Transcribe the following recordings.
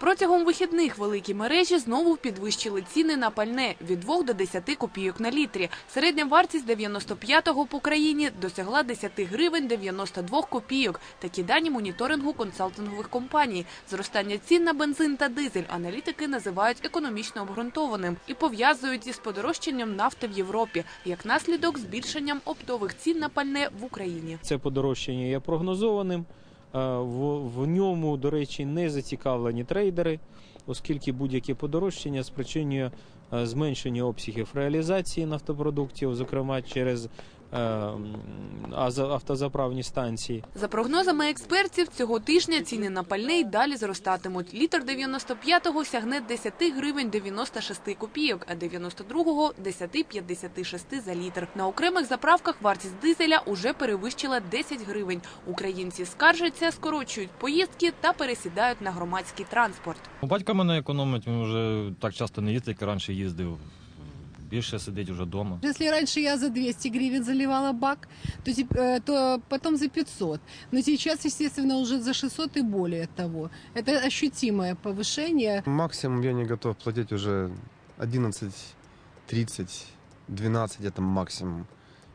Протягом вихідних великі мережі знову підвищили ціни на пальне від 2 до 10 копійок на літрі. Середня вартість 95-го по країні досягла 10 гривень 92 копійок. Такі дані моніторингу консалтингових компаній. Зростання цін на бензин та дизель аналітики називають економічно обґрунтованим і пов'язують із подорожчанням нафти в Європі, як наслідок збільшенням оптових цін на пальне в Україні. Це подорожчання є прогнозованим. Е, В, в ньому, до речі, не зацікавлені трейдери, оскільки будь-яке подорожчання спричинює е, зменшення обсягів реалізації нафтопродуктів, зокрема через автозаправні станції. За прогнозами експертів, цього тижня ціни на пальне й далі зростатимуть. Літр 95-го сягне 10 гривень 96 копійок, а 92-го – 10,56 за літр. На окремих заправках вартість дизеля уже перевищила 10 гривень. Українці скаржаться, скорочують поїздки та пересідають на громадський транспорт. Ну, Батько мене економить, він вже так часто не їздить, як раніше їздив Більше сидить вже вдома. Если раньше я за 200 гривен заливала бак, то, теп- э, то потом за 500. Но сейчас, естественно, уже за 600 и более того. Это ощутимое повышение. Максимум я не готов платить уже 11, 30, 12 это максимум.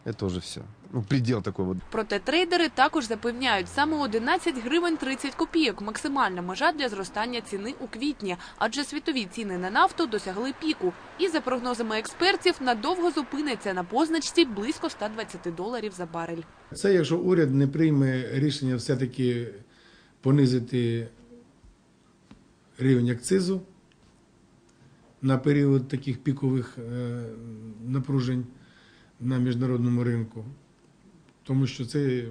Это уже все. Ну, предел такой вот. Проте трейдери також запевняють, саме 11 гривень 30 копійок – максимальна межа для зростання ціни у квітні, адже світові ціни на нафту досягли піку. І за прогнозами експертів, надовго зупиниться на позначці близько 120 доларів за барель. Це якщо уряд не прийме рішення все-таки понизити рівень акцизу на період таких пікових е, напружень на міжнародному ринку, тому що це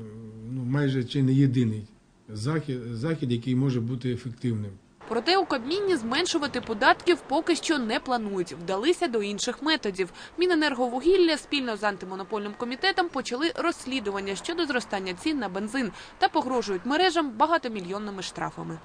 ну, майже чи не єдиний захід, захід, який може бути ефективним. Проте у Кабміні зменшувати податків поки що не планують. Вдалися до інших методів. Міненерговугілля спільно з антимонопольним комітетом почали розслідування щодо зростання цін на бензин та погрожують мережам багатомільйонними штрафами.